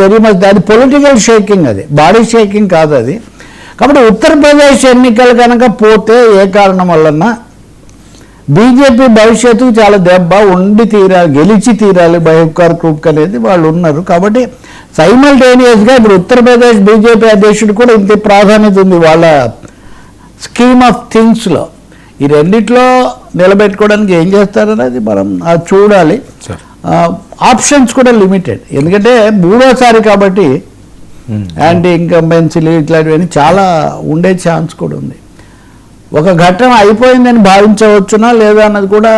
Very much అది political shaking అది body shaking కాదు అది. కాబట్టి ఉత్తరప్రదేశ్ ఎన్నికలు కనుక పోతే ఏ కారణం వలన బీజేపీ భవిష్యత్తుకు చాలా దెబ్బ ఉండి తీరాలి గెలిచి తీరాలి బహిష్కార్ గ్రూప్ అనేది వాళ్ళు ఉన్నారు. కాబట్టి సైమల్టేనియస్గా ఇప్పుడు ఉత్తరప్రదేశ్ బీజేపీ అధ్యక్షుడు కూడా ఇంత ప్రాధాన్యత ఉంది వాళ్ళ స్కీమ్ ఆఫ్ థింగ్స్లో ఈ రెండిట్లో నిలబెట్టుకోవడానికి ఏం చేస్తారనేది మనం అది చూడాలి. సార్. ఆప్షన్స్ కూడా లిమిటెడ్ ఎందుకంటే మూడోసారి కాబట్టి యాంటీ ఇన్కంబెన్సీలు ఇట్లాంటివన్నీ చాలా ఉండే ఛాన్స్ కూడా ఉంది. ఒక ఘట్టం అయిపోయిందని భావించవచ్చునా లేదా అన్నది కూడా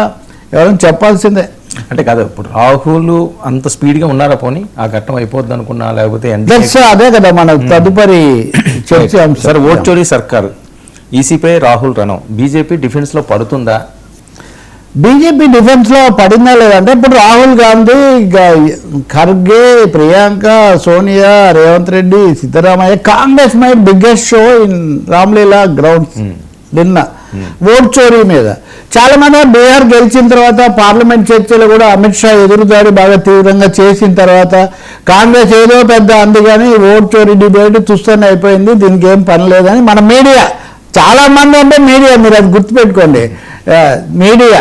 ఎవరైనా చెప్పాల్సిందే. అంటే కాదు ఇప్పుడు రాహుల్ అంత స్పీడ్గా ఉన్నారా పోనీ? ఆ ఘట్టం అయిపోద్ది అనుకున్నా లేకపోతే అదే కదా మన తదుపరి చర్చ సార్ ఓట్ చోరీ సర్కార్ ఈసీపై రాహుల్ రణం బీజేపీ డిఫెన్స్లో పడుతుందా? బీజేపీ డిఫెన్స్లో పడిందా లేదంటే ఇప్పుడు Rahul Gandhi Kharge Priyanka Sonia Revanth Reddy Siddaramaiah Congress my biggest show in Ramlila grounds నిన్న. ఓట్ చోరీ మీద. చాలా మంది బీహార్ గెలిచిన తర్వాత పార్లమెంట్ చర్చలు కూడా అమిత్ షా ఎదురుదాడి బాగా తీవ్రంగా చేసిన తర్వాత కాంగ్రెస్ ఏదో పెద్ద అంది కానీ ఓట్ చోరీ డిబేట్ తుస్తని అయిపోయింది. దీనికి ఏం పని లేదని మన మీడియా చాలామంది అంటే మీడియా మీరు అది గుర్తుపెట్టుకోండి. మీడియా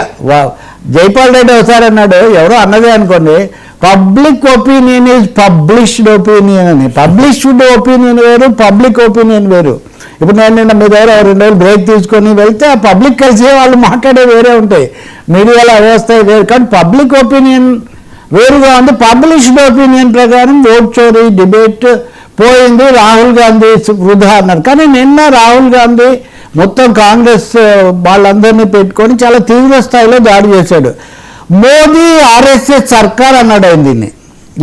జైపాల్ రెడ్డి ఒకసారి అన్నాడు ఎవరో అన్నదే అనుకోండి public opinion is published opinion అని. పబ్లిష్డ్ ఒపీనియన్ వేరు పబ్లిక్ ఒపీనియన్ వేరు. ఇప్పుడు నేను నిన్న మీ దగ్గర రెండు రోజులు బ్రేక్ తీసుకొని వెళ్తే ఆ పబ్లిక్ కలిసి వాళ్ళు మాట్లాడే వేరే ఉంటాయి. మీడియాలో అవే వస్తాయి వేరు కానీ పబ్లిక్ ఒపీనియన్ వేరుగా ఉంది. పబ్లిష్డ్ ఒపీనియన్ ప్రకారం ఓట్ చోరీ డిబేట్ పోయింది. రాహుల్ గాంధీ వృధా అన్నారు. కానీ నిన్న రాహుల్ గాంధీ మొత్తం కాంగ్రెస్ వాళ్ళందరినీ పెట్టుకొని చాలా తీవ్ర స్థాయిలో దాడి చేశాడు. మోదీ ఆర్ఎస్ఎస్ సర్కార్ అన్నాడు ఆయన దీన్ని.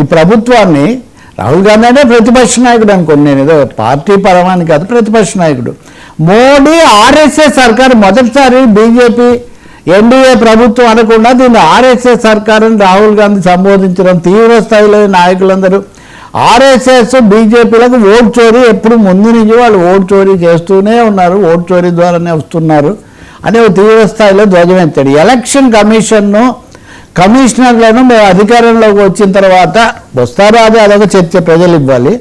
ఈ ప్రభుత్వాన్ని రాహుల్ గాంధీ అంటే ప్రతిపక్ష నాయకుడు అనుకోండి. నేను ఏదో పార్టీ పరమాన్ని కాదు ప్రతిపక్ష నాయకుడు. మోడీ ఆర్ఎస్ఎస్ సర్కార్ మొదటిసారి బీజేపీ ఎన్డీఏ ప్రభుత్వం అనకుండా దీన్ని ఆర్ఎస్ఎస్ సర్కార్ని రాహుల్ గాంధీ సంబోధించడం తీవ్ర స్థాయిలో నాయకులందరూ. ఆర్ఎస్ఎస్ బీజేపీలకు ఓటు చోరీ ఎప్పుడు ముందు నుంచి వాళ్ళు ఓటు చోరీ చేస్తూనే ఉన్నారు ఓటు చోరీ ద్వారానే వస్తున్నారు అనే తీవ్ర స్థాయిలో ధ్వజమెత్తాడు ఎలక్షన్ కమిషన్ను కమిషనర్లను మేము అధికారంలోకి వచ్చిన తర్వాత వస్తారో అదే అదొక చర్చ ప్రజలు ఇవ్వాలి.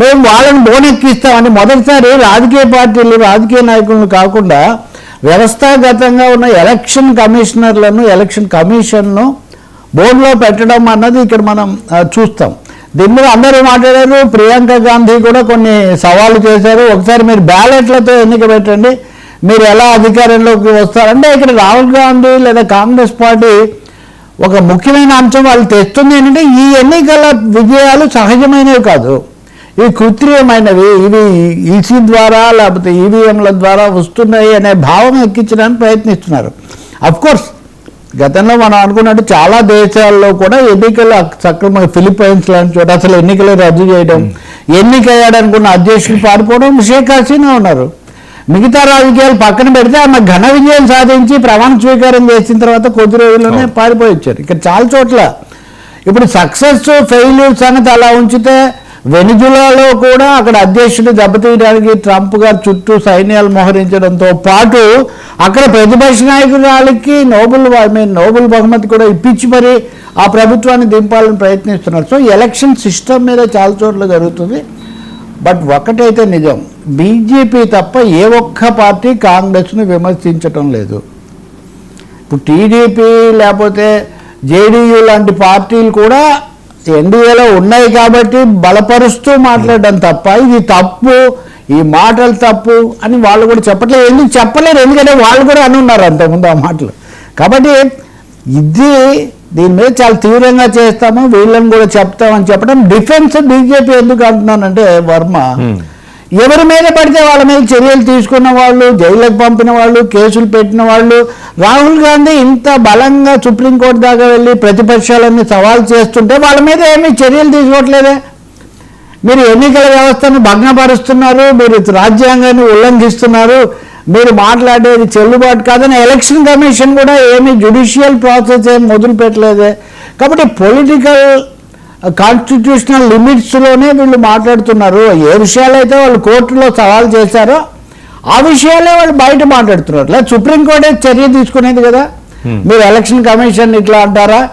మేము వాళ్ళని బోనెక్కిస్తామని మొదటిసారి రాజకీయ పార్టీలు రాజకీయ నాయకులను కాకుండా వ్యవస్థాగతంగా ఉన్న ఎలక్షన్ కమిషనర్లను ఎలక్షన్ కమిషన్ను బోర్డులో పెట్టడం అన్నది ఇక్కడ మనం చూస్తాం. దీని మీద అందరూ మాట్లాడారు. ప్రియాంక గాంధీ కూడా కొన్ని సవాళ్ళు చేశారు. ఒకసారి మీరు బ్యాలెట్లతో ఎన్నిక పెట్టండి. మీరు ఎలా అధికారంలోకి వస్తారంటే ఇక్కడ రాహుల్ గాంధీ లేదా కాంగ్రెస్ పార్టీ ఒక ముఖ్యమైన అంశం వాళ్ళు తెస్తుంది ఏంటంటే ఈ ఎన్నికల విజయాలు సహజమైనవి కాదు. ఇవి కృత్రిమమైనవి ఇవి ఈసీ ద్వారా లేకపోతే ఈవీఎంల ద్వారా వస్తున్నాయి అనే భావం ఎక్కించడానికి ప్రయత్నిస్తున్నారు. అఫ్ కోర్స్ గతంలో మనం అనుకున్నట్టు చాలా దేశాల్లో కూడా ఎన్నికలు సక్రమంగా ఫిలిప్పైన్స్ లాంటి చోట అసలు ఎన్నికలు రద్దు చేయడం ఎన్నికయ్యాడనుకున్న అధ్యక్షుడు పారిపోవడం షేక్ హసీనా ఉన్నారు. మిగతా రాజకీయాలు పక్కన పెడితే ఆమె ఘన విజయం సాధించి ప్రమాణ స్వీకారం చేసిన తర్వాత కొద్ది రోజుల్లోనే పారిపోయి వచ్చారు. ఇక్కడ చాలా చోట్ల ఇప్పుడు సక్సెస్ ఫెయిల్యూర్ సంగతి అలా ఉంచితే వెనుజులాలో కూడా అక్కడ అధ్యక్షుడు దెబ్బతీయడానికి ట్రంప్ గారు చుట్టూ సైన్యాలు మోహరించడంతో పాటు అక్కడ ప్రతిపక్ష నాయకురాలకి నోబెల్ ఐ మీన్ నోబెల్ బహుమతి కూడా ఇప్పించి మరి ఆ ప్రభుత్వాన్ని దింపాలని ప్రయత్నిస్తున్నారు. సో ఎలక్షన్ సిస్టమ్ మీద చాలా చోట్ల జరుగుతుంది. బట్ ఒకటైతే నిజం. బీజేపీ తప్ప ఏ ఒక్క పార్టీ కాంగ్రెస్ను విమర్శించటం లేదు. ఇప్పుడు టీడీపీ లేకపోతే జేడీయూ లాంటి పార్టీలు కూడా ఎన్డీఏలో ఉన్నాయి కాబట్టి బలపరుస్తూ మాట్లాడడం తప్ప ఇది తప్పు ఈ మాటలు తప్పు అని వాళ్ళు కూడా చెప్పట్లేదు. ఎందుకు చెప్పలేరు ఎందుకంటే వాళ్ళు కూడా అనున్నారు అంతకుముందు ఆ మాటలు. కాబట్టి ఇది దీని మీద చాలా తీవ్రంగా చేస్తాము వీళ్ళని కూడా చెప్తామని చెప్పడం. డిఫెన్స్ బీజేపీ ఎందుకు అంటున్నానంటే వర్మ ఎవరి మీద పడితే వాళ్ళ మీద చర్యలు తీసుకున్న వాళ్ళు జైలకు పంపిన వాళ్ళు కేసులు పెట్టిన వాళ్ళు రాహుల్ గాంధీ ఇంత బలంగా సుప్రీంకోర్టు దాకా వెళ్ళి ప్రతిపక్షాలన్నీ సవాల్ చేస్తుంటే వాళ్ళ మీద ఏమీ చర్యలు తీసుకోవట్లేదే. మీరు ఎన్నికల వ్యవస్థను భగ్నపరుస్తున్నారు మీరు రాజ్యాంగాన్ని ఉల్లంఘిస్తున్నారు మీరు మాట్లాడేది చెల్లుబాటు కాదని ఎలక్షన్ కమిషన్ కూడా ఏమి జ్యుడిషియల్ ప్రాసెస్ ఏం మొదలు పెట్టలేదే కాబట్టి పొలిటికల్ కాన్స్టిట్యూషనల్ లిమిట్స్లోనే వీళ్ళు మాట్లాడుతున్నారు. ఏ విషయాలైతే వాళ్ళు కోర్టులో సవాల్ చేశారో ఆ విషయాలే వాళ్ళు బయట మాట్లాడుతున్నారు. లేదా సుప్రీంకోర్టే చర్య తీసుకునేది కదా. మీరు ఎలక్షన్ కమిషన్ ఇట్లా అంటారా?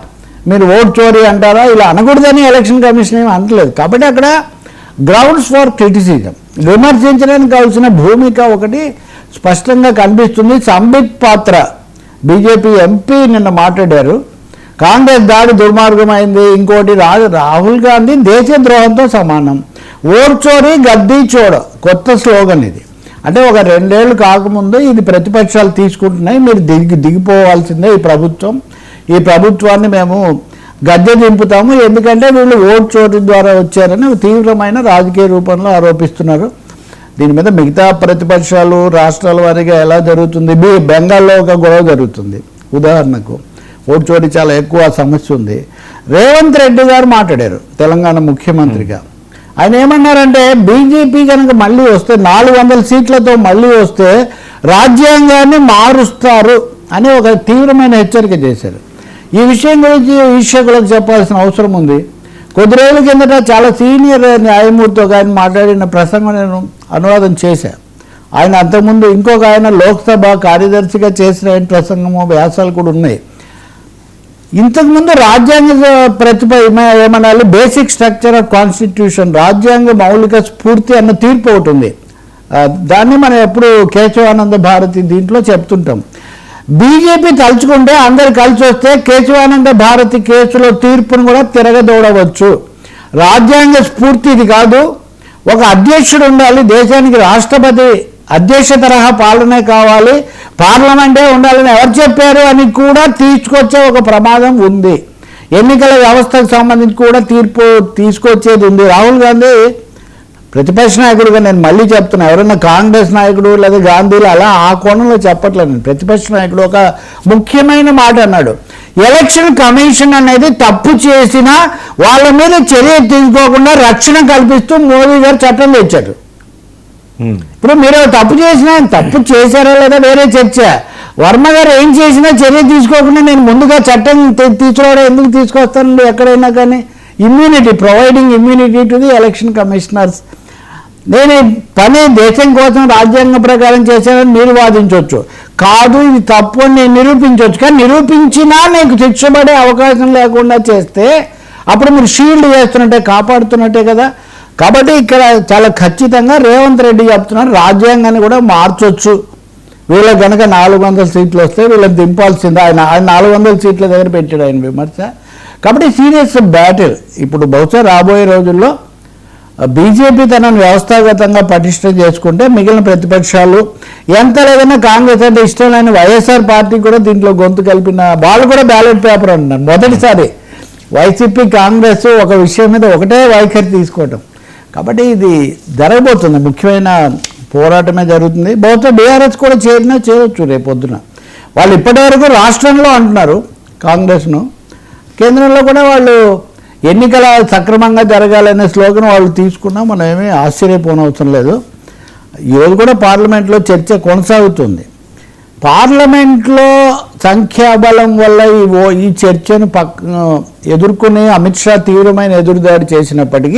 మీరు ఓట్ చోరీ అంటారా? ఇలా అనకూడదని ఎలక్షన్ కమిషన్ ఏమి అనట్లేదు. కాబట్టి అక్కడ గ్రౌండ్స్ ఫర్ క్రిటిసిజం విమర్శించడానికి కావాల్సిన భూమిక ఒకటి స్పష్టంగా కనిపిస్తుంది. సంబిత్ పాత్ర. బీజేపీ ఎంపీ నిన్న మాట్లాడారు. కాంగ్రెస్ దాడి దుర్మార్గమైంది. ఇంకోటి రాహుల్ గాంధీ దేశద్రోహంతో సమానం. ఓర్చోరి గద్దీ చోడ కొత్త స్లోగన్ ఇది. అంటే ఒక రెండేళ్ళు కాకముందు ఇది ప్రతిపక్షాలు తీసుకుంటున్నాయి. మీరు దిగి దిగిపోవాల్సిందే ఈ ప్రభుత్వం. ఈ ప్రభుత్వాన్ని మేము గద్దె దింపుతాము. ఎందుకంటే వీళ్ళు ఓట్ చోటు ద్వారా వచ్చారని తీవ్రమైన రాజకీయ రూపంలో ఆరోపిస్తున్నారు. దీని మీద మిగతా ప్రతిపక్షాలు రాష్ట్రాల వారీగా ఎలా జరుగుతుంది? బెంగాల్లో ఒక గొడవ జరుగుతుంది. ఉదాహరణకు ఓటు చాలా ఎక్కువ సమస్య ఉంది. రేవంత్ రెడ్డి గారు మాట్లాడారు తెలంగాణ ముఖ్యమంత్రిగా. ఆయన ఏమన్నారంటే బీజేపీ కనుక మళ్ళీ వస్తే నాలుగు వందల సీట్లతో మళ్ళీ వస్తే రాజ్యాంగాన్ని మారుస్తారు అని ఒక తీవ్రమైన హెచ్చరిక చేశారు. ఈ విషయం గురించి వీక్షకులకు చెప్పాల్సిన అవసరం ఉంది. కొద్ది రోజుల కిందట చాలా సీనియర్ న్యాయమూర్తి ఒక ఆయన మాట్లాడిన ప్రసంగం నేను అనువాదం చేశాను ఆయన అంతకుముందు ఇంకొక ఆయన లోక్సభ కార్యదర్శిగా చేసిన ప్రసంగము వ్యాసాలు కూడా ఉన్నాయి. ఇంతకుముందు రాజ్యాంగ ప్రతిభ ఏమనాలి? బేసిక్ స్ట్రక్చర్ ఆఫ్ కాన్స్టిట్యూషన్ రాజ్యాంగ మౌలిక స్ఫూర్తి అన్న తీర్పు ఒకటి ఉంది. దాన్ని మనం ఎప్పుడు కేశవానంద భారతి దీంట్లో చెప్తుంటాం. బీజేపీ తలుచుకుంటే అందరు కలిసి వస్తే కేశవానంద భారతి కేసులో తీర్పును కూడా తిరగదోడవచ్చు. రాజ్యాంగ స్ఫూర్తి ఇది కాదు. ఒక అధ్యక్షుడు ఉండాలి దేశానికి రాష్ట్రపతి అధ్యక్ష తరహా పాలనే కావాలి. పార్లమెంటే ఉండాలని ఎవరు చెప్పారు అని కూడా తీసుకొచ్చే ఒక ప్రమాదం ఉంది. ఎన్నికల వ్యవస్థకు సంబంధించి కూడా తీర్పు తీసుకొచ్చేది ఉంది. రాహుల్ గాంధీ ప్రతిపక్ష నాయకుడుగా నేను మళ్ళీ చెప్తున్నా ఎవరైనా కాంగ్రెస్ నాయకుడు లేదా గాంధీలు అలా ఆ కోణంలో చెప్పట్లేదు. నేను ప్రతిపక్ష నాయకుడు ఒక ముఖ్యమైన మాట అన్నాడు. ఎలక్షన్ కమిషన్ అనేది తప్పు చేసినా వాళ్ళ మీద చర్య తీసుకోకుండా రక్షణ కల్పిస్తూ మోదీ గారు చట్టం తెచ్చాడు ఇప్పుడు మీరు తప్పు చేసినా తప్పు చేశారా లేదా వేరే చర్చ? వర్మ గారు ఏం చేసినా చర్య తీసుకోకుండా నేను ముందుగా చట్టం తీసుకోవడం తీసుకురావడం ఎందుకు తీసుకొస్తానండి ఎక్కడైనా కానీ? Immunity providing immunity to the election commissioners నేను పని దేశం కోసం రాజ్యాంగ ప్రకారం చేశానని మీరు వాదించవచ్చు కాదు ఇది తప్పు అని నేను నిరూపించవచ్చు కానీ నిరూపించినా నీకు శిక్షపడే అవకాశం లేకుండా చేస్తే అప్పుడు మీరు షీల్డ్ చేస్తున్నట్టే కాపాడుతున్నట్టే కదా? కాబట్టి ఇక్కడ చాలా ఖచ్చితంగా రేవంత్ రెడ్డి చెప్తున్నారు రాజ్యాంగాన్ని కూడా మార్చొచ్చు. వీళ్ళకి కనుక నాలుగు వందల సీట్లు వస్తే వీళ్ళని దింపాల్సిందే. ఆయన ఆయన నాలుగు వందల సీట్ల దగ్గర పెట్టాడు ఆయన విమర్శ. కాబట్టి సీరియస్ బ్యాటిల్. ఇప్పుడు బహుశా రాబోయే రోజుల్లో బీజేపీ తనను వ్యవస్థాగతంగా పటిష్టం చేసుకుంటే మిగిలిన ప్రతిపక్షాలు ఎంత లేదన్నా కాంగ్రెస్ అంటే ఇష్టం లేని వైఎస్ఆర్ పార్టీ కూడా దీంట్లో గొంతు కలిపిన వాళ్ళు కూడా బ్యాలెట్ పేపర్ అంటున్నారు. మొదటిసారి వైసీపీ కాంగ్రెస్ ఒక విషయం మీద ఒకటే వైఖరి తీసుకోవటం. కాబట్టి ఇది జరగబోతుంది. ముఖ్యమైన పోరాటమే జరుగుతుంది. బహుశా బీఆర్ఎస్ కూడా చేరినా చేయవచ్చు రేపు పొద్దున వాళ్ళు ఇప్పటివరకు రాష్ట్రంలో అంటున్నారు కాంగ్రెస్ను. కేంద్రంలో కూడా వాళ్ళు ఎన్నికల సక్రమంగా జరగాలనే స్లోగన్ వాళ్ళు తీసుకున్నా మనం ఏమీ ఆశ్చర్యపోనవసరం లేదు. ఈరోజు కూడా పార్లమెంట్లో చర్చ కొనసాగుతుంది. పార్లమెంట్లో సంఖ్యాబలం వల్ల ఈ ఓ ఈ చర్చను పక్ ఎదుర్కొని అమిత్ షా తీవ్రమైన ఎదురుదాడి చేసినప్పటికీ